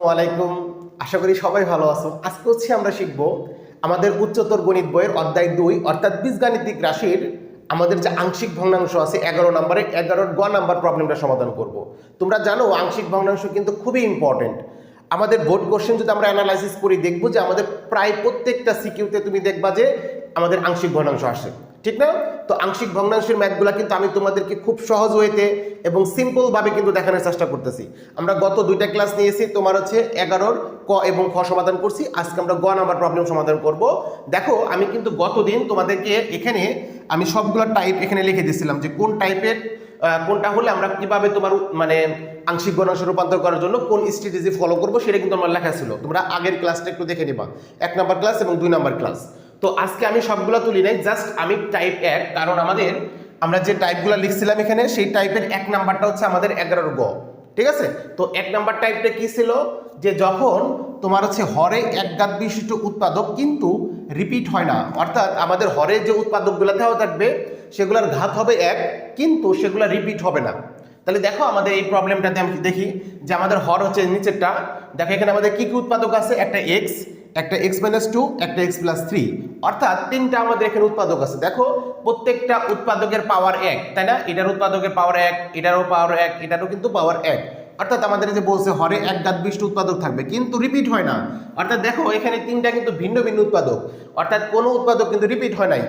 ওয়ালাইকুম আশা করি সবাই ভালো আছো। আজকে হচ্ছে আমরা শিখব আমাদের উচ্চতর গণিত বইয়ের অধ্যায় দুই, অর্থাৎ বীজগাণিতিক রাশির আমাদের যে আংশিক ভগ্নাংশ আছে এগারো নম্বরে, এগারোর গ নাম্বার প্রবলেমটা সমাধান করব। তোমরা জানো আংশিক ভগ্নাংশ কিন্তু খুবই ইম্পর্টেন্ট আমাদের বোর্ড কোশ্চেন যদি আমরা অ্যানালাইসিস করি, দেখব যে আমাদের প্রায় প্রত্যেকটা সিকিউতে তুমি দেখবা যে আমাদের আংশিক ভগ্নাংশ আসে। ঠিক না? তো আংশিক ভগ্নাংশের ম্যাথগুলো কিন্তু আমি তোমাদেরকে খুব সহজ ওয়েতে এবং সিম্পলভাবে কিন্তু দেখানোর চেষ্টা করতেছি। আমরা গত দুইটা ক্লাস নিয়েছি, তোমার হচ্ছে এগারোর ক এবং খ সমাধান করছি। আজকে আমরা গ নাম্বার প্রবলেম সমাধান করব। দেখো, আমি কিন্তু গতদিন তোমাদেরকে এখানে আমি সবগুলো টাইপ এখানে লিখে দিয়েছিলাম যে কোন টাইপের কোনটা হলে আমরা কীভাবে তোমার মানে আংশিক গণাংশ রূপান্তর করার জন্য কোন স্ট্র্যাটেজি ফলো করব, সেটা কিন্তু আমার লেখা ছিল। তোমরা আগের ক্লাসটা একটু দেখে নিবা। এক নাম্বার ক্লাস এবং দুই নাম্বার ক্লাস তো আজকে আমি সবগুলো তুলি নাই জাস্ট আমি টাইপ এক, কারণ আমাদের, আমরা যে টাইপগুলো লিখছিলাম এখানে, সেই টাইপের এক নাম্বারটা হচ্ছে আমাদের এগারোর গ, ঠিক আছে? তো এক নাম্বার টাইপটা কি ছিল? যে যখন তোমার হচ্ছে হরে এক গাত বিশিষ্ট উৎপাদক, কিন্তু রিপিট হয় না, অর্থাৎ আমাদের হরে যে উৎপাদকগুলো দেওয়া থাকবে, সেগুলোর ঘাত হবে এক, কিন্তু সেগুলো রিপিট হবে না। তাহলে দেখো আমাদের এই প্রবলেমটাতে আমি দেখি, যে আমাদের হর হচ্ছে নিচেরটা, দেখো এখানে আমাদের কী কী উৎপাদক আছে? একটা এক্স একটা এক্স মাইনাস টু একটা এক্স প্লাস থ্রি অর্থাৎ তিনটা আমাদের এখানে উৎপাদক আছে। দেখো, প্রত্যেকটা উৎপাদকের পাওয়ার এক, তাই না? এটার উৎপাদকের পাওয়ার এক, এটারও পাওয়ার এক, এটারও কিন্তু পাওয়ার এক। অর্থাৎ আমাদের যে বলছে, হরে এক দাঁত বিষ্ট উৎপাদক থাকবে, কিন্তু রিপিট হয় না। অর্থাৎ দেখো, এখানে তিনটা কিন্তু ভিন্ন ভিন্ন উৎপাদক। অর্থাৎ কোনো উৎপাদক কিন্তু রিপিট হয় নাই।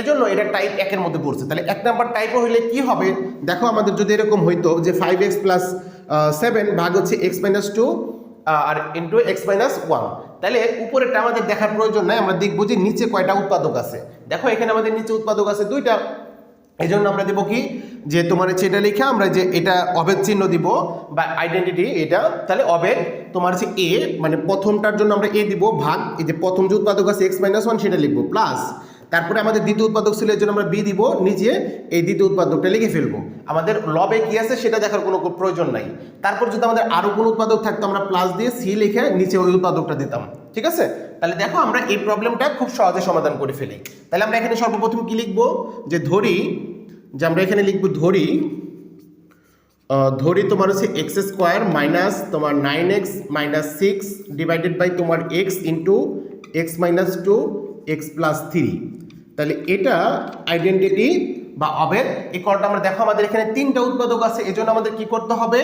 এজন্য এটা টাইপ একের মধ্যে পড়ছে। তাহলে এক নাম্বার টাইপও হইলে কি হবে? দেখো, আমাদের যদি এরকম হইতো যে ফাইভ এক্স প্লাস সেভেন ভাগ হচ্ছে এক্স মাইনাস টু আর ইন্টু এক্স মাইনাস ওয়ান তাহলে উপরেরটা আমাদের দেখার প্রয়োজন নাই, আমরা দেখব যে নিচে কয়টা উৎপাদক আছে। দেখো, এখানে আমাদের নিচে উৎপাদক আছে দুইটা। এই জন্য আমরা দেবো কি? যে তোমার হচ্ছে এটা লিখে, আমরা যে এটা অভেদ চিহ্ন দিব বা আইডেন্টিটি এটা, তাহলে অভেদ তোমার হচ্ছে এ মানে প্রথমটার জন্য আমরা এ দিব ভাগ, এই যে প্রথম যে উৎপাদক আছে এক্স মাইনাস ওয়ান সেটা লিখব প্লাস তারপরে আমাদের দ্বিতীয় উৎপাদক ছিল, এর জন্য আমরা বি দিব নিচে এই দ্বিতীয় উৎপাদকটা লিখে ফেলব। আমাদের লবে কি আছে সেটা দেখার কোনো প্রয়োজন নাই। তারপর যদি আমাদের আরও কোনো উৎপাদক থাকতো, আমরা প্লাস দিয়ে সি লিখে নিচে ওই উৎপাদকটা দিতাম। ঠিক আছে? তাহলে দেখো আমরা এই প্রবলেমটা খুব সহজে সমাধান করে ফেলি। তাহলে আমরা এখানে সর্বপ্রথম কি লিখব? যে ধরি, যে আমরা এখানে লিখব ধরি ধরি তোমার হচ্ছে এক্স স্কোয়ার মাইনাস তোমার nine x minus six divided by তোমার x into x minus two x plus three তাহলে এটা আইডেন্টিটি বা অবেদ এই কলটা আমরা দেখো, আমাদের এখানে তিনটা উৎপাদক আছে এই জন্য আমাদের কি করতে হবে?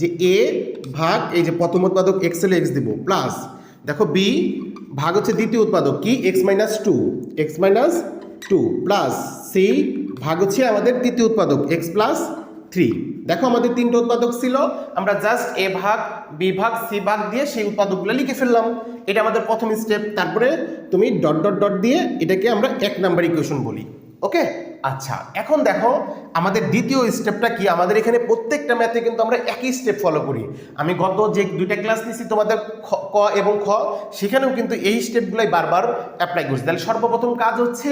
যে এ ভাগ, এই যে প্রথম উৎপাদক এক্স এল এক্স দিব প্লাস দেখো বি ভাগ হচ্ছে দ্বিতীয় উৎপাদক, কি? X minus two x minus two plus C ভাগ হচ্ছে আমাদের তৃতীয় উৎপাদক এক্স প্লাস থ্রি দেখো আমাদের তিনটে উৎপাদক ছিল, আমরা জাস্ট এ ভাগ বি ভাগ সি ভাগ দিয়ে সেই উৎপাদকগুলো লিখে ফেললাম। এটা আমাদের প্রথম স্টেপ তারপরে তুমি ডট ডট ডট দিয়ে এটাকে আমরা এক নাম্বার ইকুয়েশন বলি ওকে আচ্ছা এখন দেখো আমাদের দ্বিতীয় স্টেপটা কি? আমাদের এখানে প্রত্যেকটা ম্যাথে কিন্তু আমরা একই স্টেপ ফলো করি। আমি গত যে দুইটা ক্লাস নিয়েছি তোমাদের ক এবং খ, সেখানেও কিন্তু এই স্টেপগুলোই বারবার অ্যাপ্লাই করছি। তাহলে সর্বপ্রথম কাজ হচ্ছে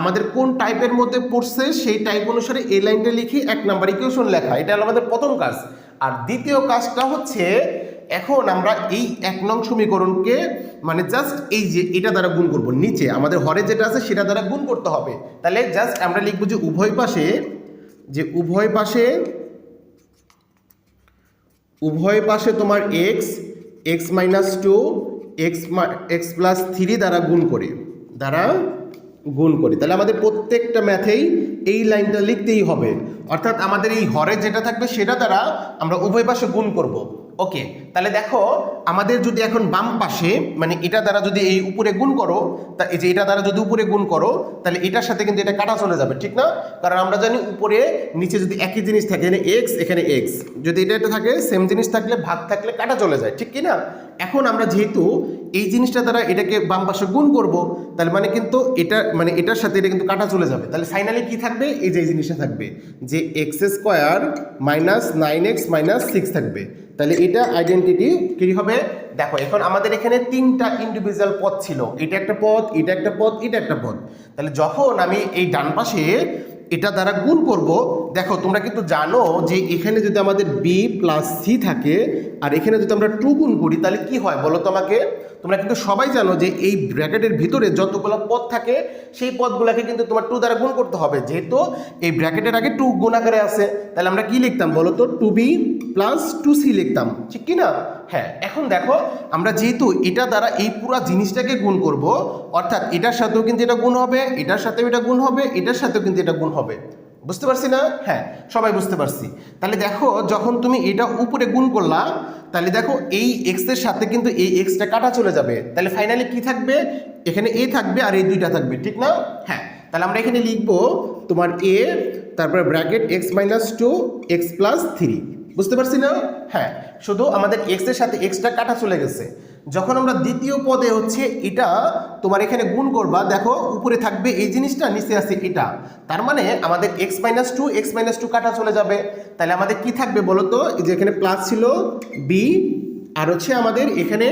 আমাদের কোন টাইপের মধ্যে পড়ছে সেই টাইপ অনুসারে এই লাইনটা লিখি এক নাম্বার ইকুয়েশন লেখা। এটা হলো আমাদের প্রথম কাজ। আর দ্বিতীয় কাজটা হচ্ছে এখন আমরা এই এক নং সমীকরণকে মানে জাস্ট এই যে এটা দ্বারা গুণ করব, নিচে আমাদের হরে যেটা আছে সেটা দ্বারা গুণ করতে হবে। তাহলে জাস্ট আমরা লিখব যে উভয় পাশে, যে উভয় পাশে উভয় পাশে তোমার x x minus two x x plus three দ্বারা গুণ করে। দ্বারা গুণ করি। তাহলে আমাদের প্রত্যেকটা ম্যাথেই এই লাইনটা লিখতেই হবে। অর্থাৎ আমাদের এই হরে যেটা থাকবে, সেটা দ্বারা আমরা উভয় পাশে গুণ করব। ওকে তাহলে দেখো, আমাদের যদি এখন বাম পাশে মানে এটা দ্বারা যদি এই উপরে গুণ করো, তা এই যে এটা দ্বারা যদি উপরে গুণ করো, তাহলে এটার সাথে কিন্তু এটা কাটা চলে যাবে, ঠিক না? কারণ আমরা জানি উপরে নিচে যদি একই জিনিস থাকে, এখানে এক্স এখানে এক্স যদি এটা এটা থাকে সেম জিনিস থাকলে, ভাগ থাকলে কাটা চলে যায়, ঠিক কি না এখন আমরা যেহেতু এই জিনিসটা দ্বারা এটাকে বাম পাশে গুণ করব, তাহলে মানে কিন্তু এটা মানে এটার সাথে এটা কিন্তু কাটা চলে যাবে। তাহলে ফাইনালি কি থাকবে? এই যে এই জিনিসটা থাকবে, যে x square minus nine x minus six থাকবে। তাহলে এটা আইডেন্টিটি কী হবে? দেখো, এখন আমাদের এখানে তিনটা ইন্ডিভিজুয়াল পদ ছিল। এটা একটা পদ, এটা একটা পদ, এটা একটা পদ। তাহলে যখন আমি এই ডান পাশে এটা দ্বারা গুণ করব। দেখো, তোমরা কিন্তু জানো যে এখানে যদি আমাদের বি প্লাস সি থাকে, আর এখানে যদি আমরা টু গুণ করি, তাহলে কি হয় বলো তো আমাকে? তোমরা কিন্তু সবাই জানো যে এই ব্র্যাকেটের ভিতরে যতগুলো পদ থাকে, সেই পদগুলোকে কিন্তু তোমার টু দ্বারা গুণ করতে হবে। যেহেতু এই ব্র্যাকেটের আগে টু গুণ আকারে আছে, তাহলে আমরা কি লিখতাম বলো তো? Two B plus two C লিখতাম। ঠিক কি না হ্যাঁ এখন দেখো, আমরা যেহেতু এটা দ্বারা এই পুরো জিনিসটাকে গুণ করব, অর্থাৎ এটার সাথেও কিন্তু এটা গুণ হবে, এটার সাথেও এটা গুণ হবে, এটার সাথেও কিন্তু এটা গুণ হবে। বুঝতে পারছি না? হ্যাঁ সবাই বুঝতে পারছি। তাহলে দেখো, যখন তুমি এটা উপরে গুণ করলা তাহলে দেখো এই এক্সের সাথে কিন্তু এই এক্সটা কাটা চলে যাবে। তাহলে ফাইনালি কি থাকবে? এখানে এ থাকবে আর এই দুইটা থাকবে, ঠিক না? হ্যাঁ তাহলে আমরা এখানে লিখব তোমার এ তারপরে bracket x minus two x plus three বুঝতে পারছি না? হ্যাঁ শুধু আমাদের এক্সের সাথে এক্সটা কাটা চলে গেছে। যখন আমরা দ্বিতীয় পদে হচ্ছে এটা, তোমার এখানে গুণ করবা, দেখো, উপরে থাকবে এই জিনিসটা, নিচে আছে এটা। তার মানে আমাদের x minus two x minus two কাটা চলে যাবে। তাহলে আমাদের কি থাকবে বলো তো এই যে এখানে প্লাস ছিল বি আর হচ্ছে আমাদের এখানে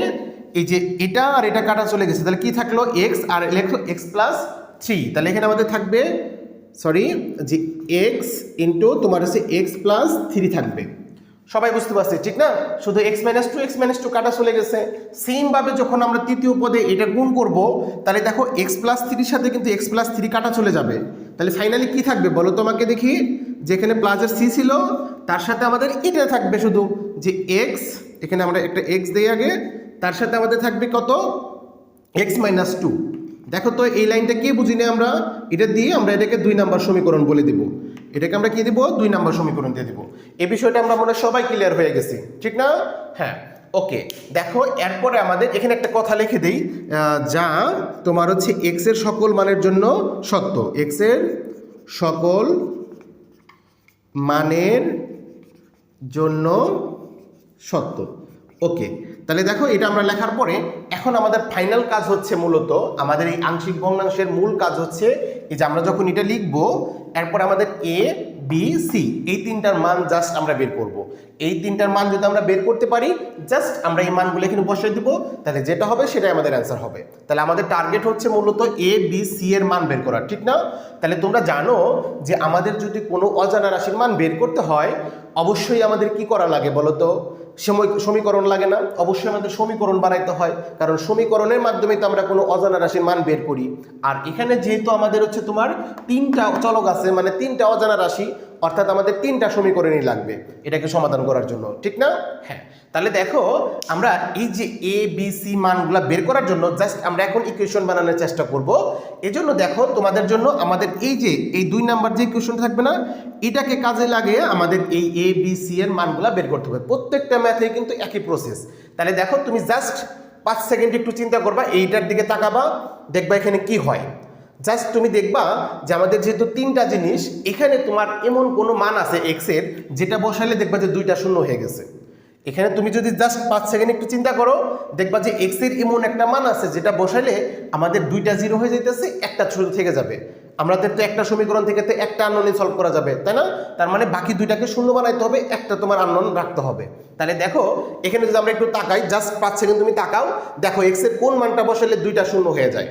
এই যে এটা আর এটা কাটা চলে গেছে। তাহলে কি থাকল? এক্স আর লেখো এক্স প্লাস থ্রি তাহলে এখানে আমাদের থাকবে সরি যে এক্স ইন্টু তোমার হচ্ছে এক্স প্লাস থ্রি থাকবে। সবাই বুঝতে পারছি, ঠিক না? শুধু x minus two x minus two কাটা চলে গেছে। সেমভাবে যখন আমরা তৃতীয় পদে এটা গুণ করব, তাহলে দেখো এক্স প্লাস থ্রির সাথে কিন্তু এক্স প্লাস থ্রি কাটা চলে যাবে। তাহলে ফাইনালি কি থাকবে বলো তোমাকে দেখি? যেখানে প্লাসের সি ছিল, তার সাথে আমাদের এটা থাকবে শুধু। যে এক্স এখানে আমরা একটা এক্স দিই আগে, তার সাথে আমাদের থাকবে কত? এক্স মাইনাস টু দেখো তো এই লাইনটা কে বুঝিনি আমরা? এটা দিয়ে আমরা এটাকে দুই নাম্বার সমীকরণ বলে দিব। এটাকে আমরা কি দিব? দুই নাম্বার সমীকরণ দিয়ে দিব। এই বিষয়টা আমরা মনে সবাই ক্লিয়ার হয়ে গেছি। ঠিক না? হ্যাঁ ওকে দেখো, এরপরে আমাদের এখানে একটা কথা লিখে দিই যা তোমার হচ্ছে এক্সের সকল মানের জন্য সত্য। এক্সের সকল মানের জন্য সত্য। ওকে তাহলে দেখো, এটা আমরা লেখার পরে এখন আমাদের ফাইনাল কাজ হচ্ছে মূলত, আমাদের এই আংশিক ভগ্নাংশের মূল কাজ হচ্ছে এই যে আমরা যখন এটা লিখব, এরপর আমাদের এ বি সি এই তিনটার মান জাস্ট আমরা বের করব। এই তিনটার মান যদি আমরা বের করতে পারি জাস্ট আমরা এই মানগুলো এখানে বসিয়ে দিব, তাহলে যেটা হবে সেটাই আমাদের অ্যান্সার হবে। তাহলে আমাদের টার্গেট হচ্ছে মূলত এ বি সি এর মান বের করা ঠিক না? তাহলে তোমরা জানো যে আমাদের যদি কোনো অজানা রাশির মান বের করতে হয়, অবশ্যই আমাদের কি করা লাগে বলো তো? সময় সমীকরণ লাগে না। অবশ্যই আমাদের সমীকরণ বানাইতে হয়, কারণ সমীকরণের মাধ্যমে তো আমরা কোনো অজানা রাশির মান বের করি। আর এখানে যেহেতু আমাদের হচ্ছে তোমার তিনটা চলক আছে মানে তিনটা অজানা রাশি অর্থাৎ আমাদের তিনটা সমীকরণই লাগবে এটাকে সমাধান করার জন্য, ঠিক না? হ্যাঁ। তাহলে দেখো, আমরা এই যে এ বি সি মানগুলো বের করার জন্য জাস্ট আমরা এখন ইকুয়েশন বানানোর চেষ্টা করব। এজন্য দেখো, তোমাদের জন্য আমাদের এই যে, এই দুই নাম্বার যে ইকুয়েশন থাকবে না, এটাকে কাজে লাগিয়ে আমাদের এই এ বি সি এর মানগুলো বের করতে হবে। প্রত্যেকটা ম্যাথে কিন্তু একই প্রসেস তাহলে দেখো, তুমি জাস্ট পাঁচ সেকেন্ড একটু চিন্তা করবা, এইটার দিকে তাকাবা, দেখবা এখানে কি হয়। জাস্ট তুমি দেখবা যে আমাদের যেহেতু তিনটা জিনিস, এখানে তোমার এমন কোনো মান আছে এক্সের, যেটা বসালে দেখবা যে দুইটা শূন্য হয়ে গেছে। এখানে তুমি যদি জাস্ট পাঁচ সেকেন্ড একটু চিন্তা করো, দেখবা যে এক্সের এমন একটা মান আছে যেটা বসালে আমাদের দুইটা জিরো হয়ে যাইতেছে, একটা শুধু থেকে যাবে। আমাদের তো একটা সমীকরণ থেকে তো একটা আননই সলভ করা যাবে, তাই না? তার মানে বাকি দুইটাকে শূন্য বানাইতে হবে, একটা তোমার আনন রাখতে হবে। তাহলে দেখো, এখানে যদি আমরা একটু তাকাই জাস্ট পাঁচ সেকেন্ড তুমি তাকাও, দেখো এক্সের কোন মানটা বসালে দুইটা শূন্য হয়ে যায়।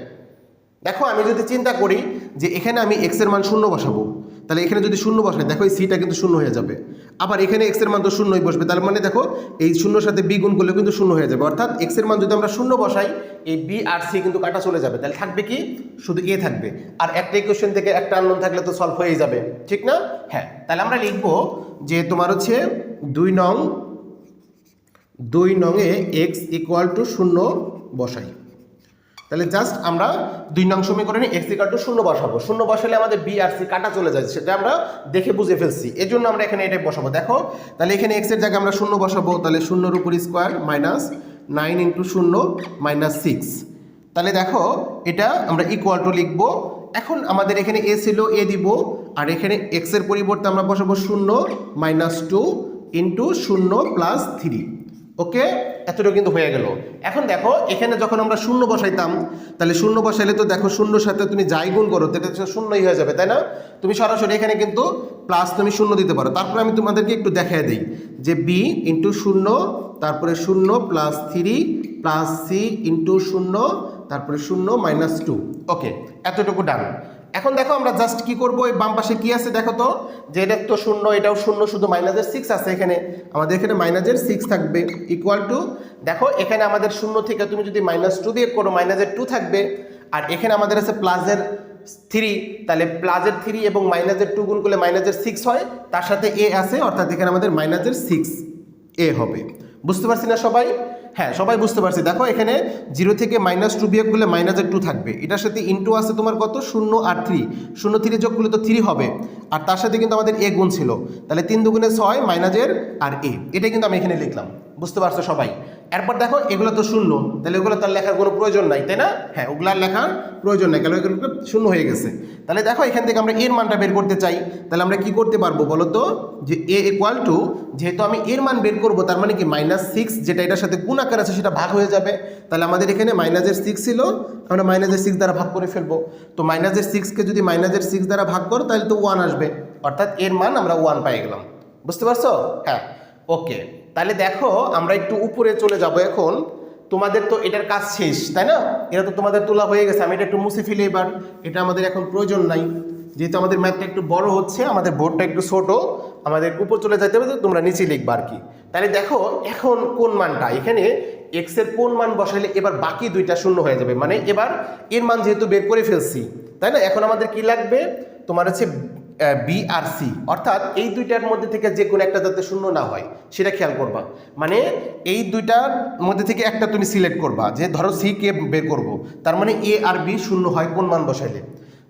দেখো, আমি যদি চিন্তা করি যে এখানে আমি এক্সের মান শূন্য বসাবো, তাহলে এখানে যদি শূন্য বসাই দেখো এই সিটা কিন্তু শূন্য হয়ে যাবে। আবার এখানে এক্সের মান তো শূন্যই বসবে, তার মানে দেখো, এই শূন্যর সাথে বি গুণ করলে কিন্তু শূন্য হয়ে যাবে। অর্থাৎ এক্সের মান যদি আমরা শূন্য বসাই, এই বি আর সি কিন্তু কাটা চলে যাবে। তাহলে থাকবে কি? শুধু এ থাকবে। আর একটা ইকুয়েশন থেকে একটা আননোন থাকলে তো সলভ হয়ে যাবে। ঠিক না? হ্যাঁ তাহলে আমরা লিখব যে তোমার হচ্ছে দুই নং, দুই নংয়ে এক্স ইকুয়াল টু শূন্য বসাই। তাহলে জাস্ট আমরা দুই নং সমীকরণে এক্স ইকাল টু শূন্য বসাবো। শূন্য বসালে আমাদের বি আর সি কাটা চলে যায়, সেটা আমরা দেখে বুঝে ফেলছি। এই জন্য আমরা এখানে এটাই বসাবো। দেখো, তাহলে এখানে এক্সের জায়গায় আমরা শূন্য বসাবো, তাহলে শূন্যর উপর স্কোয়ার মাইনাস নাইন ইন্টু শূন্য মাইনাস সিক্স তাহলে দেখো, এটা আমরা ইকুয়াল টু লিখব। এখন আমাদের এখানে এ ছিল এ দিব। আর এখানে এক্সের পরিবর্তে আমরা বসাবো শূন্য মাইনাস টু ইন্টু শূন্য প্লাস থ্রি ওকে এতটুকু কিন্তু হয়ে গেল। এখন দেখো, এখানে যখন আমরা শূন্য বসাইতাম, তাহলে শূন্য বসাইলে তো দেখো শূন্যর সাথে তুমি যাই গুণ করো, তাহলে শূন্যই হয়ে যাবে, তাই না? তুমি সরাসরি এখানে কিন্তু প্লাস তুমি শূন্য দিতে পারো। তারপরে আমি তোমাদেরকে একটু দেখাই দিই যে বি ইন্টু শূন্য, তারপরে শূন্য plus three plus C into শূন্য, তারপরে শূন্য মাইনাস টু ওকে এতটুকু ডান এখন দেখো আমরা জাস্ট কি করব? এই বাম পাশে কি আছে দেখো তো? যে এটা তো শূন্য, এটাও শূন্য, শুধু মাইনাসের সিক্স আছে এখানে। আমাদের এখানে মাইনাসের সিক্স থাকবে ইকুয়াল টু দেখো এখানে আমাদের শূন্য থেকে তুমি যদি মাইনাস টু দিয়ে করো মাইনাসের টু থাকবে। আর এখানে আমাদের আছে প্লাসের থ্রি তাহলে প্লাসের থ্রি এবং মাইনাসের টু গুণ করলে মাইনাসের সিক্স হয়। তার সাথে এ আছে, অর্থাৎ এখানে আমাদের মাইনাসের সিক্স এ হবে। বুঝতে পারছি না সবাই? হ্যাঁ সবাই বুঝতে পারছি। দেখো, এখানে জিরো থেকে মাইনাস টু বিয়োগ করলে মাইনাসের টু থাকবে। এটার সাথে ইন্টু আছে তোমার কত? শূন্য আর থ্রি শূন্য থ্রি যোগ করলে তো থ্রি হবে। আর তার সাথে কিন্তু আমাদের এ গুণ ছিল। তাহলে তিন দুগুণে ছয় মাইনাসের আর এ এটাই কিন্তু আমি এখানে লিখলাম। বুঝতে পারছ সবাই? এরপর দেখো, এগুলো তো শূন্য। তাহলে ওগুলো তার লেখার কোনো প্রয়োজন নাই, তাই না? হ্যাঁ ওগুলো আর লেখার প্রয়োজন নাই, কারণ এগুলো শূন্য হয়ে গেছে। তাহলে দেখো, এখান থেকে আমরা এর মানটা বের করতে চাই। তাহলে আমরা কি করতে পারব বলো তো? যে এ ইকুয়াল টু যেহেতু আমি এর মান বের করব, তার মানে কি মাইনাস সিক্স যেটা এটার সাথে গুণ আকার আছে, সেটা ভাগ হয়ে যাবে। তাহলে আমাদের এখানে মাইনাসের সিক্স ছিল, আমরা মাইনাসের সিক্স দ্বারা ভাগ করে ফেলব। তো মাইনাসের সিক্সকে যদি মাইনাসের সিক্স দ্বারা ভাগ করো, তাহলে তো ওয়ান আসবে। অর্থাৎ এর মান আমরা ওয়ান পাই গেলাম। বুঝতে পারছ? হ্যাঁ ওকে তাহলে দেখো, আমরা একটু উপরে চলে যাব এখন। তোমাদের তো এটার কাজ শেষ, তাই না? এটা তো তোমাদের তোলা হয়ে গেছে, আমি এটা একটু মুছে ফেলি এবার। এটা আমাদের এখন প্রয়োজন নাই। যেহেতু আমাদের ম্যাথটা একটু বড় হচ্ছে, আমাদের বোর্ডটা একটু ছোট, আমাদের উপর চলে যেতে হবে তোমরা নিচে লিখবা আর কি। তাহলে দেখো, এখন কোন মানটা? এখানে এক্সের কোন মান বসাইলে এবার বাকি দুইটা শূন্য হয়ে যাবে। মানে এবার এর মান যেহেতু বের করে ফেলছি, তাই না? এখন আমাদের কি লাগবে? তোমার হচ্ছে বি আর সি অর্থাৎ এই দুইটার মধ্যে থেকে যে কোনো একটা যাতে শূন্য না হয়, সেটা খেয়াল করবা। মানে এই দুইটার মধ্যে থেকে একটা তুমি সিলেক্ট করবা যে ধরো সি কে বের করব। তার মানে এ আর বি শূন্য হয় কোন মান বসাইলে?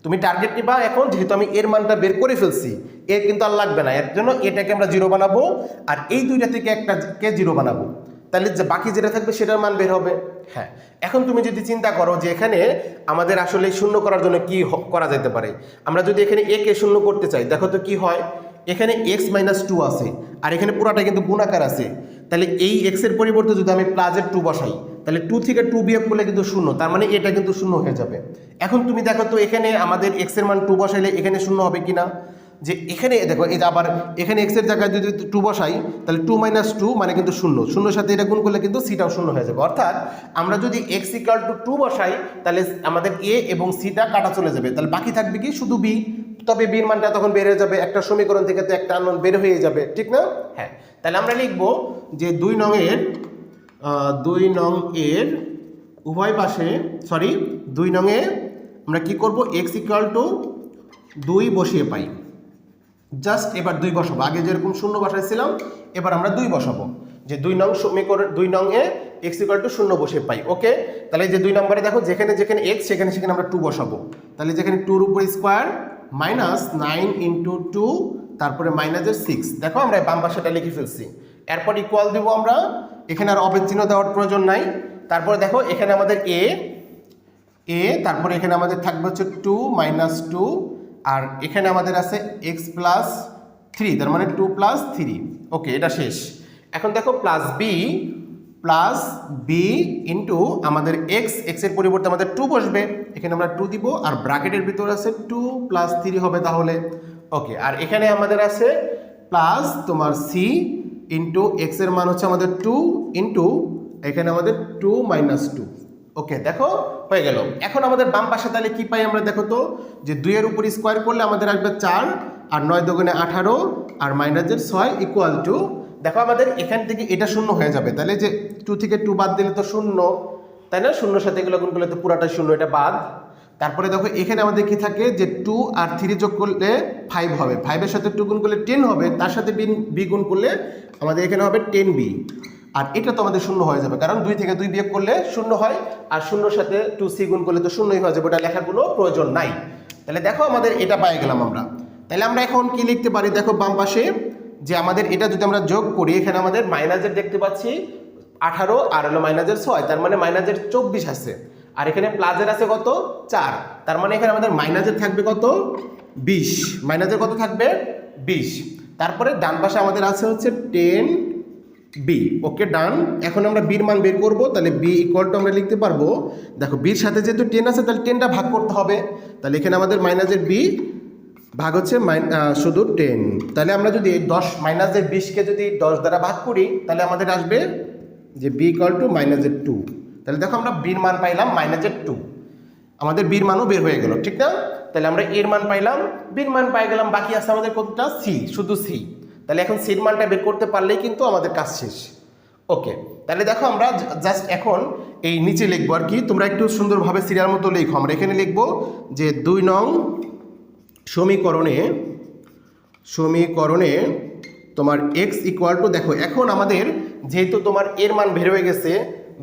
তুমি টার্গেট নিবা এখন, যেহেতু আমি এর মানটা বের করে ফেলছি, এ কিন্তু আর লাগবে না। এর জন্য এটাকে আমরা জিরো বানাবো, আর এই দুইটা থেকে একটা কে জিরো বানাবো। তাহলে যে বাকি যেটা থাকবে সেটার মান বের হবে। হ্যাঁ এখন তুমি যদি চিন্তা করো যে এখানে আমাদের আসলে শূন্য করার জন্য কি করা যেতে পারে? আমরা যদি এখানে এ কে শূন্য করতে চাই, দেখো তো কি হয়? এখানে এক্স মাইনাস টু আছে, আর এখানে পুরাটা কিন্তু গুণাকার আছে। তাহলে এই এক্সের পরিবর্তে যদি আমি প্লাজের টু বসাই, তাহলে টু থেকে টু বিয়োগ করলে কিন্তু শূন্য, তার মানে এটা কিন্তু শূন্য হয়ে যাবে। এখন তুমি দেখো তো এখানে আমাদের এক্সের মান টু বসাইলে এখানে শূন্য হবে কিনা? যে এখানে দেখো এই যে আবার এখানে এক্সের জায়গায় যদি টু বসাই তাহলে টু মাইনাস টু মানে কিন্তু শূন্য। শূন্যর সাথে এটা গুণ করলে কিন্তু সিটাও শূন্য হয়ে যাবে। অর্থাৎ আমরা যদি এক্স ইকাল টু টু বসাই তাহলে আমাদের এ এবং সিটা কাটা চলে যাবে। তাহলে বাকি থাকবে কি? শুধু বি তবে বির মানটা তখন বেড়ে যাবে। একটা সমীকরণ থেকে তো একটা আনন বের হয়ে যাবে। ঠিক না? হ্যাঁ। তাহলে আমরা লিখব যে দুই নংয়ের আহ, দুই নং এর উভয় পাশে সরি দুই নংয়ে আমরা কি করব? এক্স ইকাল টু দুই বসিয়ে পাই। জাস্ট এবার দুই বসাবো। আগে যেরকম শূন্য বসাইছিলাম, এবার আমরা দুই বসাবো। যে দুই নং সমীকরণ, দুই নং এ এক্স ইকুয়াল টু শূন্য বসে পাই ওকে তাহলে যে দুই নম্বরে দেখো, যেখানে যেখানে এক্স সেখানে সেখানে আমরা টু বসাবো। তাহলে যেখানে টুর উপর square minus nine into two তারপরে মাইনাসের সিক্স দেখো আমরা বাম পাশেটা লিখে ফেলছি। এরপর ইকুয়াল দিব আমরা, এখানে আর অপের চিহ্ন দেওয়ার প্রয়োজন নাই। তারপরে দেখো, এখানে আমাদের এ এ তারপরে এখানে আমাদের থাকবে হচ্ছে টু মাইনাস টু আর এখানে আমাদের আছে এক্স প্লাস থ্রি তার মানে টু প্লাস থ্রি ওকে এটা শেষ। এখন দেখো plus B plus B into আমাদের এক্স এক্সের পরিবর্তে আমাদের টু বসবে। এখানে আমরা টু দিব, আর ব্র্যাকেটের ভিতরে আছে টু প্লাস থ্রি হবে তাহলে। ওকে আর এখানে আমাদের আছে প্লাস তোমার সি ইন্টু এক্সের মান হচ্ছে আমাদের টু ইন্টু এখানে আমাদের টু মাইনাস টু ওকে, দেখো, হয়ে গেল। এখন আমাদের বাম পাশে তাহলে কি পাই আমরা, দেখো তো? যে দুইয়ের উপর স্কোয়ার করলে আমাদের আসবে চার, আর নয় দোকানে আঠারো, আর মাইনাসের ছয় ইকুয়াল টু দেখো আমাদের এখান থেকে এটা শূন্য হয়ে যাবে। তাহলে যে টু থেকে টু বাদ দিলে তো শূন্য, তাই না? শূন্যর সাথে এগুলো গুণ করলে তো পুরাটাই শূন্য, এটা বাদ। তারপরে দেখো, এখানে আমাদের কি থাকে? যে টু আর থ্রি যোগ করলে ফাইভ হবে। ফাইভের সাথে টু গুণ করলে টেন হবে, তার সাথে বি গুণ করলে আমাদের এখানে হবে টেন বি আর এটা তো আমাদের শূন্য হয়ে যাবে। কারণ দুই থেকে দুই বিয়োগ করলে শূন্য হয়, আর শূন্যর সাথে টু সি গুণ করলে তো শূন্যই হয়ে যাবে, ওটা লেখার কোনো প্রয়োজন নাই। তাহলে দেখো আমাদের এটা পাই গেলাম আমরা। তাহলে আমরা এখন কি লিখতে পারি? দেখো বাম পাশে যে আমাদের এটা যদি আমরা যোগ করি, এখানে আমাদের মাইনাসের দেখতে পাচ্ছি আঠারো, আর হলো মাইনাসের ছয়, তার মানে মাইনাসের চব্বিশ আছে। আর এখানে প্লাজের আছে কত? চার। তার মানে এখানে আমাদের মাইনাসের থাকবে কত? বিশ। মাইনাসের কত থাকবে? বিশ। তারপরে ডান পাশে আমাদের আছে হচ্ছে টেন বি ওকে ডান এখন আমরা বির মান বের করব, তাহলে বি ইকুয়াল টু আমরা লিখতে পারব, দেখো বির সাথে যেহেতু টেন আছে, তাহলে টেনটা ভাগ করতে হবে। তাহলে এখানে আমাদের মাইনাসের বি ভাগ হচ্ছে শুধু টেন তাহলে আমরা যদি দশ মাইনাসের বিশকে যদি দশ দ্বারা ভাগ করি, তাহলে আমাদের আসবে যে বি ইকুয়াল টু মাইনাসের টু তাহলে দেখো আমরা বির মান পাইলাম মাইনাসের টু আমাদের বির মানও বের হয়ে গেল, ঠিক না? তাহলে আমরা এর মান পাইলাম বির মান পাই গেলাম, বাকি আছে আমাদের কোনটা? সি শুধু সি তাহলে এখন সির মানটা বের করতে পারলেই কিন্তু আমাদের কাজ শেষ। ওকে তাহলে দেখো আমরা জাস্ট এখন এই নিচে লিখব আর কি। তোমরা একটু সুন্দরভাবে সিরিয়াল মতো লিখো। আমরা এখানে লিখব যে দুই নং সমীকরণে সমীকরণে তোমার এক্স ইকুয়াল টু দেখো এখন আমাদের যেহেতু তোমার এর মান বের হয়ে গেছে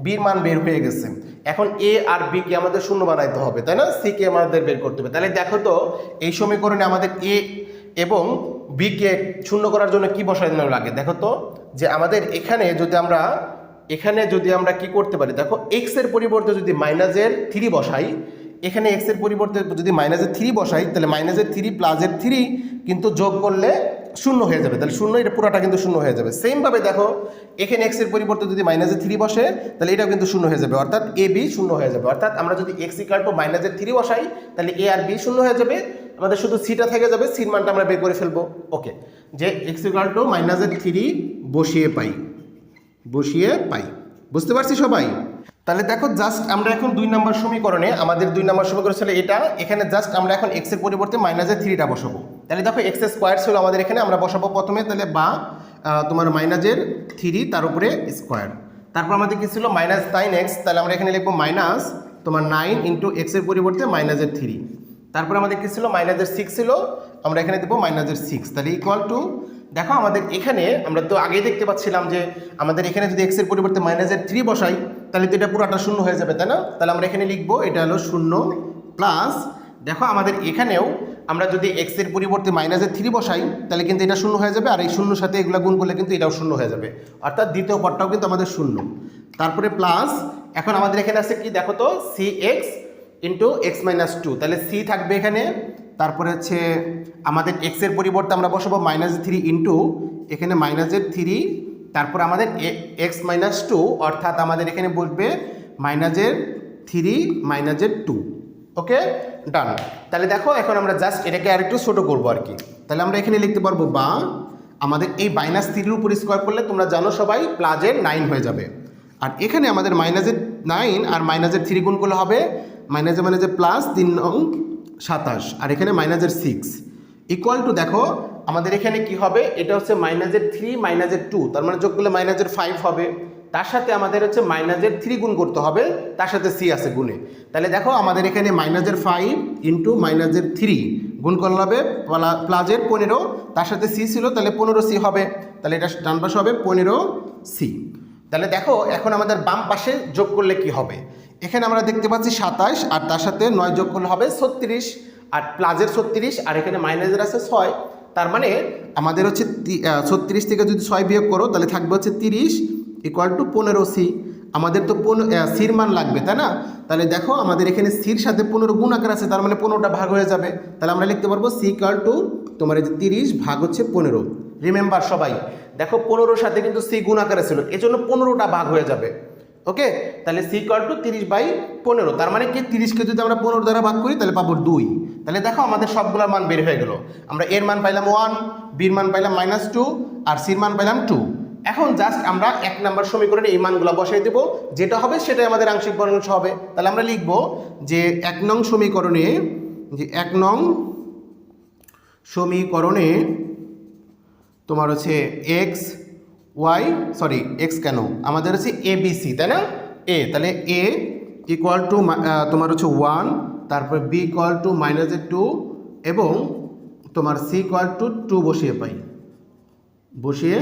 বির মান বের হয়ে গেছে। এখন এ আর বি কে আমাদের শূন্য বানাইতে হবে, তাই না? সি কে আমাদের বের করতে হবে। তাহলে দেখো তো, এই সমীকরণে আমাদের এ এবং বি কে শূন্য করার জন্য কি বসানো লাগে? দেখো তো, যে আমাদের এখানে যদি আমরা, এখানে যদি আমরা কি করতে পারি? দেখো এক্সের পরিবর্তে যদি মাইনাসের থ্রি বসাই, এখানে এক্সের পরিবর্তে যদি মাইনাসের থ্রি বসাই, তাহলে মাইনাসের থ্রি প্লাসের থ্রি কিন্তু যোগ করলে শূন্য হয়ে যাবে। তাহলে শূন্য, এটা পুরোটা কিন্তু শূন্য হয়ে যাবে। সেমভাবে দেখো, এখানে এক্সের পরিবর্তে যদি মাইনাসের থ্রি বসে, তাহলে এটাও কিন্তু শূন্য হয়ে যাবে। অর্থাৎ এ বি শূন্য হয়ে যাবে। অর্থাৎ আমরা যদি এক্স ইকাল টু মাইনাসের থ্রি বসাই, তাহলে এ আর বি শূন্য হয়ে যাবে। আমাদের শুধু সিটা থেকে যাবে সির মানটা আমরা বের করে ফেলব। ওকে, যে এক্স ইকাল টু মাইনাসের থ্রি বসিয়ে পাই বসিয়ে পাই। বুঝতে পারছি সবাই? তাহলে দেখো জাস্ট আমরা এখন দুই নম্বর সমীকরণে, আমাদের দুই নম্বর সমীকরণ ছিল এটা, এখানে জাস্ট আমরা এখন এক্সের পরিবর্তে মাইনাসের থ্রিটা বসাবো। তাহলে দেখো এক্স স্কোয়ার ছিল আমাদের এখানে, আমরা বসাবো প্রথমে, তাহলে বা তোমার মাইনাসের থ্রি তার উপরে স্কোয়ার তারপর আমাদের কি ছিল? মাইনাস নাইন এক্স তাহলে আমরা এখানে লিখব মাইনাস তোমার নাইন ইন্টু এক্সের পরিবর্তে মাইনাসের থ্রি তারপর আমাদের কী ছিল? মাইনাসের সিক্স ছিল। আমরা এখানে দেবো মাইনাসের সিক্স তাহলে ইকুয়াল টু দেখো আমাদের এখানে আমরা তো আগেই দেখতে পাচ্ছিলাম যে আমাদের এখানে যদি এক্সের পরিবর্তে মাইনাসের থ্রি বসাই, তাহলে তো এটা পুরোটা শূন্য হয়ে যাবে, তাই না? তাহলে আমরা এখানে লিখব, এটা হলো শূন্য প্লাস দেখো আমাদের এখানেও আমরা যদি এক্সের পরিবর্তে মাইনাসের থ্রি বসাই, তাহলে কিন্তু এটা শূন্য হয়ে যাবে, আর এই শূন্যর সাথে এগুলো গুণ করলে কিন্তু এটাও শূন্য হয়ে যাবে। অর্থাৎ দ্বিতীয় পদটাও কিন্তু আমাদের শূন্য। তারপরে প্লাস এখন আমাদের এখানে আছে কি? দেখো তো C x into x minus two তাহলে সি থাকবে এখানে, তারপরে হচ্ছে আমাদের এক্সের পরিবর্তে আমরা বসাবো মাইনাস থ্রি ইন্টু এখানে মাইনাসের থ্রি তারপর আমাদের এক্স মাইনাস টু অর্থাৎ আমাদের এখানে বসবে মাইনাসের থ্রি মাইনাসের টু ওকে ডান তাহলে দেখো, এখন আমরা জাস্ট এটাকে আরেকটু ছোটো করব আর কি। তাহলে আমরা এখানে লিখতে পারব বা, আমাদের এই মাইনাস থ্রির উপর স্কোয়ার করলে তোমরা জানো সবাই প্লাজের নাইন হয়ে যাবে। আর এখানে আমাদের মাইনাসের নাইন আর মাইনাসের থ্রি গুণ করলে হবে মাইনাসে মাইনাসে প্লাস তিন নং সাতাশ। আর এখানে মাইনাসের সিক্স ইকুয়াল টু দেখো, আমাদের এখানে কি হবে? এটা হচ্ছে মাইনাসের থ্রি মাইনাসের টু তার মানে যোগ করলে মাইনাসের ফাইভ হবে। তার সাথে আমাদের হচ্ছে মাইনাসের থ্রি গুণ করতে হবে। তার সাথে সি আছে গুণে। তাহলে দেখো, আমাদের এখানে মাইনাসের ফাইভ ইন্টু মাইনাসের থ্রি গুণ করলে হবে প্লা- প্লাজের পনেরো। তার সাথে সি ছিল, তাহলে পনেরো সি হবে। তাহলে এটা ডান পাশে হবে পনেরো সি তাহলে দেখো, এখন আমাদের বাম পাশে যোগ করলে কি হবে? এখানে আমরা দেখতে পাচ্ছি সাতাশ, আর তার সাথে নয় যোগ করলে হবে ছত্রিশ, আর প্লাজের ছত্রিশ, আর এখানে মাইনাসের আছে ছয়। তার মানে আমাদের হচ্ছে ছত্রিশ থেকে যদি ছয় বিয়োগ করো, তাহলে থাকবে হচ্ছে তিরিশ ইকুয়াল টু পনেরো সি আমাদের তো পনেরো সির মান লাগবে, তাই না? তাহলে দেখো, আমাদের এখানে সির সাথে পনেরো গুণ আকার আছে, তার মানে পনেরোটা ভাগ হয়ে যাবে। তাহলে আমরা লিখতে পারব সি ইকুয়াল টু তোমার এই যে তিরিশ ভাগ হচ্ছে পনেরো। রিমেম্বার সবাই দেখো পনেরোর সাথে কিন্তু সি গুণ আকারে ছিল, এজন্য পনেরোটা ভাগ হয়ে যাবে। ওকে? তাহলে সি ইকুয়াল টু তিরিশ বাই পনেরো। তার মানে কি? তিরিশকে যদি আমরা পনেরো দ্বারা ভাগ করি, তাহলে পাবো দুই। তাহলে দেখো আমাদের সবগুলোর মান বের হয়ে গেল। আমরা এর মান পাইলাম ওয়ান বির মান পাইলাম মাইনাস টু আর সির মান পাইলাম টু এখন জাস্ট আমরা এক নাম্বার সমীকরণে এই মানগুলো বসাই দেবো। যেটা হবে সেটাই আমাদের আংশিক বর্ণাংশ হবে। তাহলে আমরা লিখব যে এক নং সমীকরণে, যে এক নং সমীকরণে তোমার হচ্ছে এক্স ওয়াই সরি এক্স কেন? আমাদের হচ্ছে এ বি সি তাই না? এ তাহলে এ ইকুয়াল টু তোমার হচ্ছে ওয়ান তারপর বি ইকুয়াল টু মাইনাসের টু এবং তোমার সি ইকুয়াল টু টু বসিয়ে পাই। বসিয়ে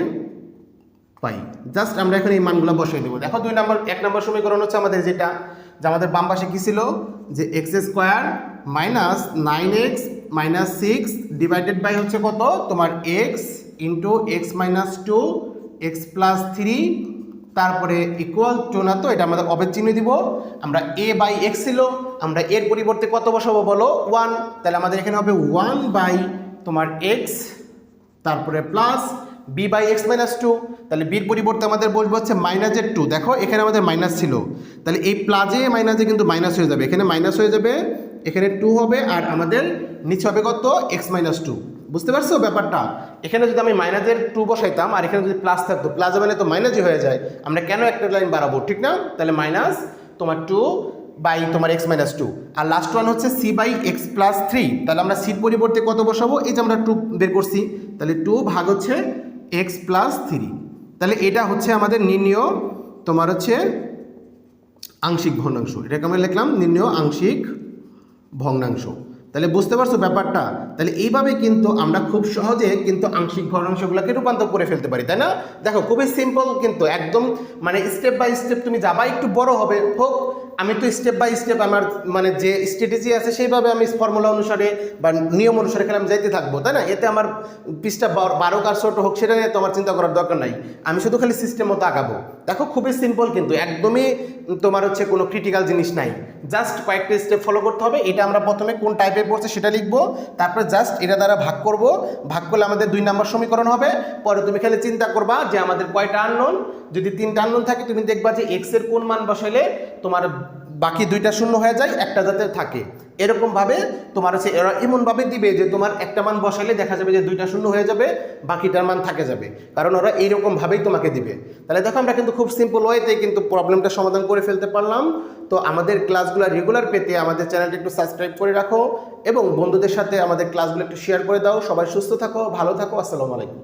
পাই। জাস্ট আমরা এখন এই মানগুলো বসিয়ে দেবো। দেখো দুই নম্বর, এক নম্বর সমীকরণ হচ্ছে আমাদের যেটা, যে আমাদের বাম পাশে কী ছিল? যে x square minus nine x minus six divided by হচ্ছে কত? তোমার x into x minus two x plus three তারপরে ইকুয়াল টু না তো, এটা আমাদের অবেদ চিহ্ন দিব। আমরা এ বাই এক্স ছিল, আমরা এর পরিবর্তে কত বসাবো বলো? ওয়ান তাহলে আমাদের এখানে হবে ওয়ান বাই তোমার এক্স তারপরে plus B by x minus two তাহলে বির পরিবর্তে আমাদের বসবে হচ্ছে মাইনাসের টু দেখো, এখানে আমাদের মাইনাস ছিল। তাহলে এই প্লাজে মাইনাসে কিন্তু মাইনাস হয়ে যাবে। এখানে মাইনাস হয়ে যাবে, এখানে টু হবে, আর আমাদের নিচে হবে কত? এক্স মাইনাস টু বুঝতে পারছ ব্যাপারটা? এখানে যদি আমি মাইনাসের টু বসাইতাম, আর এখানে যদি প্লাস থাকতো প্লাস মানে তো মাইনাসই হয়ে যায়। আমরা কেন একটা লাইন বাড়াবো, ঠিক না? তাহলে মাইনাস তোমার টু বাই তোমার এক্স মাইনাস টু আর লাস্ট ওয়ান হচ্ছে C by x plus three তাহলে আমরা সির পরিবর্তে কত বসাবো? এই যে আমরা টু বের করছি। তাহলে টু ভাগ হচ্ছে এক্স প্লাস থ্রি তাহলে এটা হচ্ছে আমাদের নির্ণয় তোমার হচ্ছে আংশিক ভগ্নাংশ। এটাকে আমরা লিখলাম নির্ণয় আংশিক ভগ্নাংশ। তাহলে বুঝতে পারছ ব্যাপারটা? তাহলে এইভাবে কিন্তু আমরা খুব সহজে কিন্তু আংশিক ভগ্নাংশগুলোকে রূপান্তর করে ফেলতে পারি, তাই না? দেখো, খুবই সিম্পল কিন্তু, একদম মানে স্টেপ বাই স্টেপ তুমি যাবা, একটু বড় হবে, হোক, আমি তো স্টেপ বাই স্টেপ আমার মানে যে স্ট্র্যাটেজি আছে, সেইভাবে আমি ফর্মুলা অনুসারে বা নিয়ম অনুসারে খেলে আমি যাইতে থাকব, তাই না? এতে আমার পিসটা বারো কার ছোট হোক, সেটা নিয়ে তোমার চিন্তা করার দরকার নাই। আমি শুধু খালি সিস্টেম মতো আগাবো। দেখো খুবই সিম্পল কিন্তু একদমই তোমার হচ্ছে কোনো ক্রিটিক্যাল জিনিস নাই। জাস্ট কয়েকটা স্টেপ ফলো করতে হবে, এটা আমরা প্রথমে কোন টাইপের পড়ছে সেটা লিখব, তারপরে জাস্ট এটা দ্বারা ভাগ করব। ভাগ করলে আমাদের দুই নম্বর সমীকরণ হবে, পরে তুমি খালি চিন্তা করবা যে আমাদের কয়টা আননোন যদি তিনটা আননোন থাকে, তুমি দেখবা যে এক্সের কোন মান বসাইলে তোমার বাকি দুইটা শূন্য হয়ে যায়, একটা যাতে থাকে। এরকমভাবে তোমার হচ্ছে এরা এমনভাবে দিবে যে তোমার একটা মান বসাইলে দেখা যাবে যে দুইটা শূন্য হয়ে যাবে, বাকিটার মান থাকে যাবে। কারণ ওরা এইরকমভাবেই তোমাকে দিবে। তাহলে দেখো আমরা কিন্তু খুব সিম্পল ওয়েতে কিন্তু প্রবলেমটা সমাধান করে ফেলতে পারলাম। তো আমাদের ক্লাসগুলো রেগুলার পেতে আমাদের চ্যানেলটা একটু সাবস্ক্রাইব করে রাখো এবং বন্ধুদের সাথে আমাদের ক্লাসগুলো একটু শেয়ার করে দাও। সবাই সুস্থ থাকো, ভালো থাকো, আসসালামু আলাইকুম।